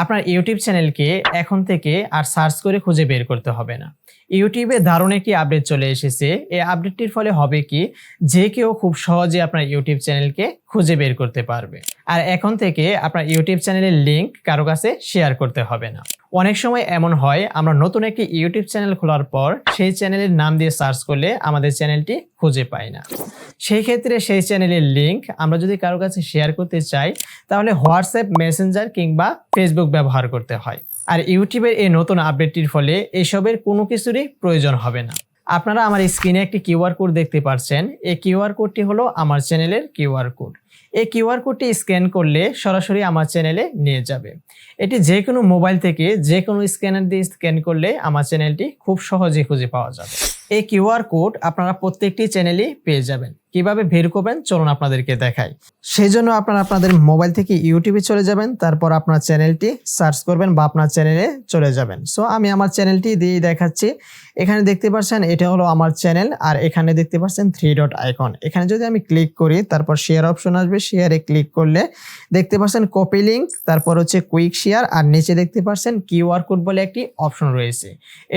আপনার ইউটিউব চ্যানেলকে এখন থেকে আর সার্চ করে খুঁজে বের করতে হবে না। ইউটিউবে দারুণ একটি আপডেট চলে এসেছে, এই আপডেটটির ফলে হবে কি যে কেউ খুব সহজে আপনার ইউটিউব চ্যানেলকে খুঁজে বের করতে পারবে। আর এখন থেকে আপনার ইউটিউব চ্যানেলের লিঙ্ক কারও কাছে শেয়ার করতে হবে না। অনেক সময় এমন হয়, আমরা নতুন একটি ইউটিউব চ্যানেল খোলার পর সেই চ্যানেলের নাম দিয়ে সার্চ করলে আমাদের চ্যানেলটি খুঁজে পাই না। সেই ক্ষেত্রে সেই চ্যানেলের লিঙ্ক আমরা যদি কারও কাছে শেয়ার করতে চাই, তাহলে হোয়াটসঅ্যাপ মেসেঞ্জার কিংবা ফেসবুক ব্যবহার করতে হয়। আর ইউটিউবের এই নতুন আপডেটটির ফলে এসবের কোনো কিছুরই প্রয়োজন হবে না। আপনারা আমার স্ক্রিনে একটি কিউআর কোড দেখতে পাচ্ছেন। এই কিউআর কোডটি হলো আমার চ্যানেলের কিউআর কোড এই কিউআর কোডটি স্ক্যান করলে সরাসরি আমার চ্যানেলে নিয়ে যাবে। এটি যে কোনো মোবাইল থেকে যে কোনো স্ক্যানার দিয়ে স্ক্যান করলে আমার চ্যানেলটি খুব সহজে খুঁজে পাওয়া যাবে। এই কিউআর কোড আপনারা প্রত্যেকটি চ্যানেলই পেয়ে যাবেন। কীভাবে বের করবেন চলুন আপনাদেরকে দেখাই। সেই জন্য আপনারা আপনাদের মোবাইল থেকে ইউটিউবে চলে যাবেন, তারপর আপনার চ্যানেলটি সার্চ করবেন বা আপনার চ্যানেলে চলে যাবেন। সো আমি আমার চ্যানেলটি দিয়ে দেখাচ্ছি। এখানে দেখতে পাচ্ছেন, এটা হলো আমার চ্যানেল, আর এখানে দেখতে পাচ্ছেন থ্রি ডট আইকন। এখানে যদি আমি ক্লিক করি, তারপর শেয়ার অপশন আসবে, শেয়ারে ক্লিক করলে দেখতে পাচ্ছেন কপি লিঙ্ক তারপর হচ্ছে কুইক শেয়ার, আর নিচে দেখতে পাচ্ছেন কিউআর কোড বলে একটি অপশন রয়েছে।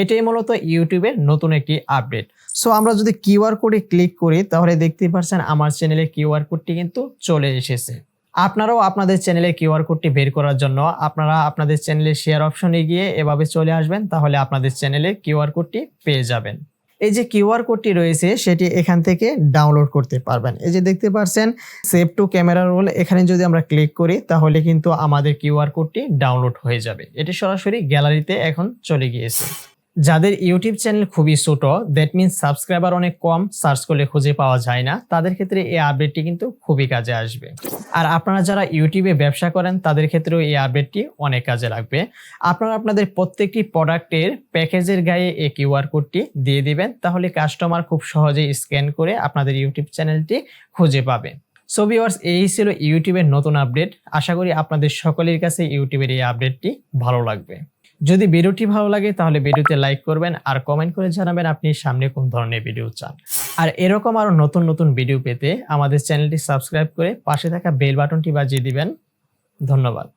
এটাই মূলত ইউটিউবের নতুন একটি আপডেট। সো আমরা যদি কিউআর কোডে ক্লিক করি, তাহলে দেখতে পাচ্ছেন আমার চ্যানেলের কিউআর কোডটি কিন্তু চলে এসেছে। আপনারাও আপনাদের চ্যানেলে কিউআর কোডটি বের করার জন্য আপনারা আপনাদের চ্যানেলে শেয়ার অপশনে গিয়ে এভাবে চলে আসবেন, তাহলে আপনাদের চ্যানেলে কিউআর কোডটি পেয়ে যাবেন। এই যে কিউআর কোডটি রয়েছে, সেটি এখান থেকে ডাউনলোড করতে পারবেন। এই যে দেখতে পাচ্ছেন সেভ টু ক্যামেরা রোল, এখানে যদি আমরা ক্লিক করি, তাহলে কিন্তু আমাদের কিউআর কোডটি ডাউনলোড হয়ে যাবে। এটি সরাসরি গ্যালারিতে এখন চলে গিয়েছে। যাদের ইউটিউব চ্যানেল খুবই ছোট দ্যাট মিনস সাবস্ক্রাইবার অনেক কম সার্চ করলে খুঁজে পাওয়া যায় না, তাদের ক্ষেত্রে এই আপডেটটি কিন্তু খুবই কাজে আসবে। আর আপনারা যারা ইউটিউবে ব্যবসা করেন, তাদের ক্ষেত্রেও এই আপডেটটি অনেক কাজে লাগবে। আপনারা আপনাদের প্রত্যেকটি প্রোডাক্টের প্যাকেজের গায়ে এই কিউআর কোডটি দিয়ে দিবেন, তাহলে কাস্টমার খুব সহজেই স্ক্যান করে আপনাদের ইউটিউব চ্যানেলটি খুঁজে পাবে। সো ভিওয়ার্স এই ছিল ইউটিউবের নতুন আপডেট। আশা করি আপনাদের সকলের কাছে ইউটিউবের এই আপডেটটি ভালো লাগবে। যদি ভিডিওটি ভালো লাগে, তাহলে ভিডিওতে লাইক করবেন আর কমেন্ট করে জানাবেন আপনি সামনে কোন ধরনের ভিডিও চান। আর এরকম আরও নতুন নতুন ভিডিও পেতে আমাদের চ্যানেলটি সাবস্ক্রাইব করে পাশে থাকা বেল বাটনটি বাজিয়ে দিবেন। ধন্যবাদ।